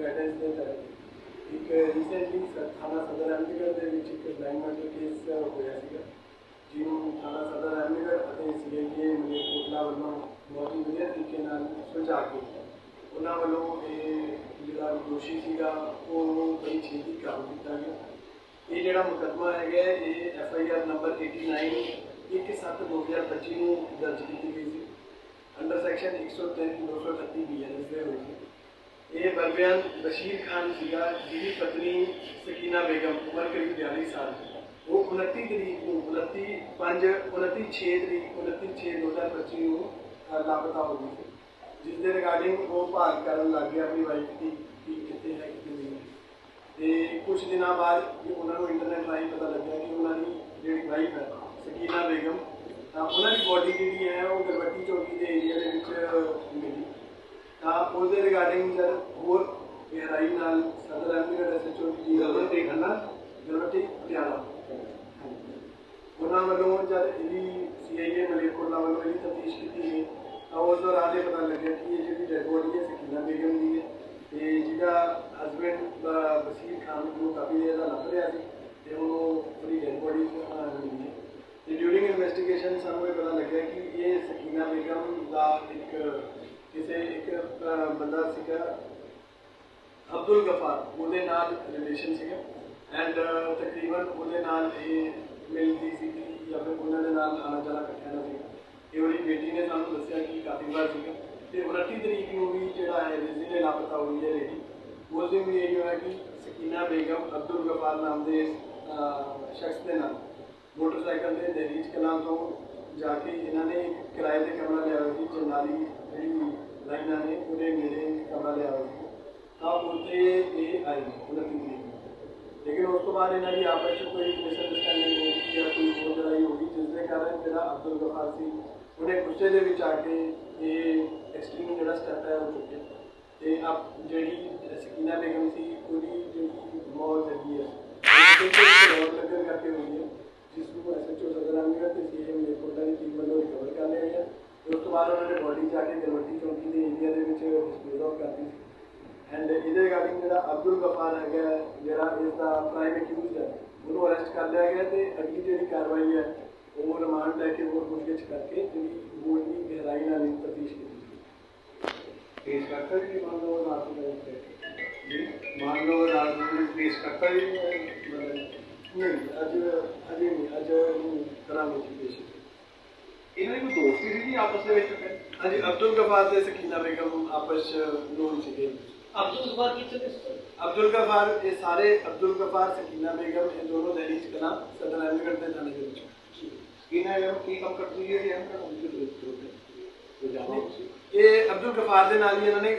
Guidance ਦੇ ਤਹਿਤ ਇੱਕ ਰੀਸੈਂਟਲੀ ਥਾਣਾ ਸਦਰ ਅਹਿਮਦਗੜ੍ਹ ਦੇ ਵਿੱਚ ਇੱਕ ਬਲਾਈਂਡ ਮਰਡਰ ਕੇਸ ਹੋਇਆ ਸੀਗਾ, ਜਿਹਨੂੰ ਥਾਣਾ ਸਦਰ ਅਹਿਮਦਗੜ੍ਹ ਅਤੇ ਸੀਆਈਏ ਮਲੇਰਕੋਟਲਾ ਵੱਲੋਂ ਬਹੁਤ ਹੀ ਵਧੀਆ ਤਰੀਕੇ ਨਾਲ ਸੁਲਝਾ ਕੇ ਉਹਨਾਂ ਵੱਲੋਂ ਇਹ ਜਿਹੜਾ ਦੋਸ਼ੀ ਸੀਗਾ ਉਹ ਬੜੀ ਛੇਤੀ ਕਾਬੂ ਕੀਤਾ ਗਿਆ। ਇਹ ਜਿਹੜਾ ਮੁਕੱਦਮਾ ਹੈਗਾ, ਇਹ ਐਫ ਆਈ ਆਰ ਨੰਬਰ 89 17/2025 ਨੂੰ ਦਰਜ ਕੀਤੀ ਗਈ ਸੀ। ਅੰਡਰ ਸੈਕਸ਼ਨ 103 238 ਬੀਐਨਐਸ ਦੇ ਹੋਈ ਸੀ। ਇਹ ਬਰਬਿਆਨ ਬਸ਼ੀਰ ਖਾਨ ਸੀਗਾ, ਜਿਹਦੀ ਪਤਨੀ ਸਕੀਨਾ ਬੇਗਮ ਉਮਰ ਕਰੀਬ 42 ਸਾਲ ਉਹ 29 ਤਰੀਕ ਨੂੰ 29 5 29 6 ਤਰੀਕ 29 6 2025 ਨੂੰ ਲਾਪਤਾ ਹੋ ਗਈ ਸੀ। ਜਿਸ ਦੇ ਰਿਗਾਰਡਿੰਗ ਉਹ ਭਾਗ ਕਰਨ ਲੱਗ ਗਿਆ ਆਪਣੀ ਵਾਈਫ ਦੀ ਕਿ ਕਿੱਥੇ ਹੈ, ਕਿੱਥੇ ਨਹੀਂ ਹੈ। ਤੇ ਕੁਝ ਦਿਨਾਂ ਬਾਅਦ ਜੇ ਉਹਨਾਂ ਨੂੰ ਇੰਟਰਨੈਟ ਰਾਹੀਂ ਪਤਾ ਲੱਗਿਆ ਕਿ ਉਹਨਾਂ ਦੀ ਜਿਹੜੀ ਵਾਈਫ ਹੈ, ਸਕੀਨਾ ਬੇਗਮ, ਤਾਂ ਉਹਨਾਂ ਦੀ ਬੋਡੀ ਜਿਹੜੀ ਹੈ ਉਹ ਗਰਵੱਟੀ ਚੌਕੀ ਦੇ ਏਰੀਆ ਦੇ ਵਿੱਚ ਮਿਲੀ ਤਾਂ ਉਹਦੇ ਰਿਗਾਰਡਿੰਗ ਜਦ ਹੋਰ ਗਹਿਰਾਈ ਨਾਲ ਸਦਰ ਅਹਿਮਦਗੜ੍ਹ ਐਸਐਚਓ ਦੀ ਤੇ ਖੰਨਾ ਗਰਵੱਟੀ ਪਟਿਆਲਾ ਉਹਨਾਂ ਵੱਲੋਂ ਜਦ ਇਹਦੀ ਸੀਆਈਏ ਮਲੇਰਕੋਟਲਾ ਵੱਲੋਂ ਇਹਦੀ ਤਫਤੀਸ਼ ਕੀਤੀ ਗਈ, ਤਾਂ ਉਸ ਦੌਰਾਨ ਇਹ ਪਤਾ ਲੱਗਿਆ ਕਿ ਇਹ ਜਿਹੜੀ ਡੈਡ ਹੈ, ਸਕੀਨਾ ਬੇਗਮ ਦੀ ਹੈ। ਤੇ ਜਿਹਦਾ ਹਸਬੈਂਡ ਬਸੀਰ ਖਾਨ ਨੂੰ ਕਾਫੀ ਦੇਰ ਦਾ ਲੱਭ ਰਿਹਾ ਸੀ, ਤੇ ਉਹਨੂੰ ਪੂਰੀ ਡੈਡ ਬੋਡੀ ਮਿਲੀ ਤੇ ਡਿਊਰਿੰਗ ਇਨਵੈਸਟੀਗੇਸ਼ਨ ਸਾਨੂੰ ਇਹ ਪਤਾ ਲੱਗਿਆ ਕਿ ਇਹ ਸਕੀਨਾ ਬੇਗਮ ਦਾ ਇੱਕ ਕਿਸੇ ਇੱਕ ਬੰਦਾ ਸੀਗਾ ਅਬਦੁਲ ਗਫਾਰ, ਉਹਦੇ ਨਾਲ ਰਿਲੇਸ਼ਨ ਸੀਗਾ। ਐਂਡ ਤਕਰੀਬਨ ਉਹਦੇ ਨਾਲ ਇਹ ਮਿਲਦੀ ਸੀ ਜਾਂ ਫਿਰ ਉਹਨਾਂ ਦੇ ਨਾਲ ਆਣਾ ਜਾਣਾ ਇਕੱਠਿਆਂ ਦਾ ਸੀਗਾ। ਇਹ ਉਹਦੀ ਬੇਟੀ ਨੇ ਸਾਨੂੰ ਦੱਸਿਆ ਕਿ ਕਾਫੀ ਵਾਰ ਸੀਗਾ। ਤੇ 29 ਤਰੀਕ ਨੂੰ ਵੀ ਜਿਹੜਾ ਹੈ ਜਿਸ ਦਿਨ ਲਾਪਤਾ ਹੋਈ ਹੈ ਲੇਡੀ ਉਸ ਦਿਨ ਵੀ ਇਹ ਹੋਇਆ ਕਿ ਸਕੀਨਾ ਬੇਗਮ ਅਬਦੁਲ ਗਫਾਰ ਨਾਮ ਦੇ ਸ਼ਖਸ ਦੇ ਨਾਲ ਮੋਟਰਸਾਈਕਲ ਦੇ ਦਹਿਲੀਜ ਕਲਾਂ ਤੋਂ ਜਾ ਕੇ ਇਹਨਾਂ ਨੇ ਕਿਰਾਏ ਤੇ ਕਮਰਾ ਲਿਆ ਹੋਇਆ ਸੀ ਜਨਾਲੀ ਜਿਹੜੀ ਲਾਈਨਾਂ ਨੇ ਉਹਦੇ ਨੇੜੇ ਕਮਰਾ ਲਿਆ ਹੋਇਆ ਸੀ ਤਾਂ ਉੱਥੇ ਇਹ ਆਈ ਉਹਨਾਂ ਦੀ ਤਰੀਕ ਨੂੰ। ਲੇਕਿਨ ਉਸ ਤੋਂ ਬਾਅਦ ਇਹਨਾਂ ਦੀ ਆਪਸ ਵਿੱਚ ਕੋਈ ਮਿਸਅੰਡਰਸਟੈਂਡਿੰਗ ਹੋ ਗਈ ਜਾਂ ਕੋਈ ਹੋਰ ਲੜਾਈ ਹੋ ਗਈ ਜਿਸ ਦੇ ਕਾਰਨ ਜਿਹੜਾ ਅਬਦੁਲ ਗਫਾਰ ਸੀ ਉਹਨੇ ਗੁੱਸੇ ਦੇ ਵਿੱਚ ਆ ਕੇ ਇਹ ਐਕਸਟ੍ਰੀਮ ਜਿਹੜਾ ਸਟੈਪ ਹੈ ਉਹ ਚੁੱਕਿਆ ਤੇ ਆਪ ਜਿਹੜੀ ਸਕੀਨਾ ਬੇਗਮ ਸੀ ਉਹਦੀ ਜਿਹੜੀ ਮੌਤ ਹੈਗੀ ਹੈ ਉਹ ਰੋਡ ਲੱਗਣ ਕਰਕੇ ਹੋਈ ਹੈ ਜਿਸ ਨੂੰ ਐਸਐਚਓ ਸਦਰ ਅਹਿਮਦਗੜ੍ਹ ਤੇ ਸੀਐਮ ਮਲੇਰਕੋਟਲਾ ਦੀ ਟੀਮ ਵੱਲੋਂ ਰਿਕਵਰ ਕਰ ਲਿਆ ਗਿਆ ਤੇ ਉਸ ਤੋਂ ਬਾਅਦ ਉਹਨਾਂ ਨੇ ਬੋਡੀ ਜਾ ਕੇ ਗਰਵੱਟੀ ਚੌਂਕੀ ਦੇ ਏਰੀਆ ਦੇ ਵਿੱਚ ਡਿਸਪੋਜ਼ ਆਫ ਕਰਤੀ ਸੀ ਐਂਡ ਇਹਦੇ ਰਿਗਾਰਡਿੰਗ ਜਿਹੜਾ ਅਬਦੁਲ ਗਫਾਰ ਹੈਗਾ ਜਿਹੜਾ ਇਸ ਦਾ ਪ੍ਰਾਈਮ ਅਕਿਊਜ਼ਡ ਹੈ ਉਹਨੂੰ ਅਰੈਸਟ ਕਰ ਲਿਆ ਗਿਆ ਤੇ ਅਗਲੀ ਜਿਹੜੀ ਕਾਰਵਾਈ ਹੈ ਉਹ ਰਿਮਾਂਡ ਲੈ ਕੇ ਹੋਰ ਪੁੱਛਗਿੱਛ ਕਰਕੇ ਜਿਹੜੀ ਹੋਰ ਦੀ ਗਹਿਰਾਈ ਨਾਲ ਤਫਤੀਸ਼ ਕੀਤੀ ਪੇਸ਼ ਕਰਤਾ ਜੀ ਮੰਨ ਲਓ ਰਾਤ ਨੂੰ ਦੇ ਉੱਤੇ ਜੀ ਮੰਨ ਲਓ ਰਾਤ ਨੂੰ ਪੇਸ਼ ਕਰਤਾ ਜੀ? ਨਹੀਂ ਅੱਜ ਅਜੇ ਨਹੀਂ ਅੱਜ ਕਰਾਂਗੇ ਜੀ ਪੇਸ਼ ਇਹਨਾਂ ਦੀ ਕੋਈ ਦੋਸਤੀ ਸੀ ਜੀ ਆਪਸ ਦੇ ਵਿੱਚ? ਹਾਂਜੀ ਅਬਦੁਲ ਗਫਾਰ ਤੇ ਸਕੀਨਾ ਬੇਗਮ ਆਪਸ ਨੋਨ ਸੀਗੇ। ਅਬਦੁਲ ਜ਼ਬਾਰ ਕਿੱਥੇ ਦੇ ਸਰ ਅਬਦੁਲ ਗਫਾਰ ਇਹ ਸਾਰੇ ਅਬਦੁਲ ਗਫਾਰ ਸਕੀਨਾ ਬੇਗਮ ਇਹ ਦੋਨੋਂ ਦਿੱਲੀ ਚ ਕਲਾ ਸਦਰ ਅਹਿਮਦਗੜ੍ਹ ਦੇ ਥਾਣੇ ਦੇ ਵਿੱਚ ਇਹਨਾਂ ਇਹ ਕੀ ਕੰਮ ਕਰਦੀ ਹੈ ਜੀ ਇਹਨਾਂ ਦਾ ਕੋਈ ਜਾਣੋ ਤੁਸੀਂ ਇਹ ਅਬਦੁਲ ਗਫਾਰ ਦੇ ਨਾਲ ਹੀ ਇਹਨਾਂ ਨੇ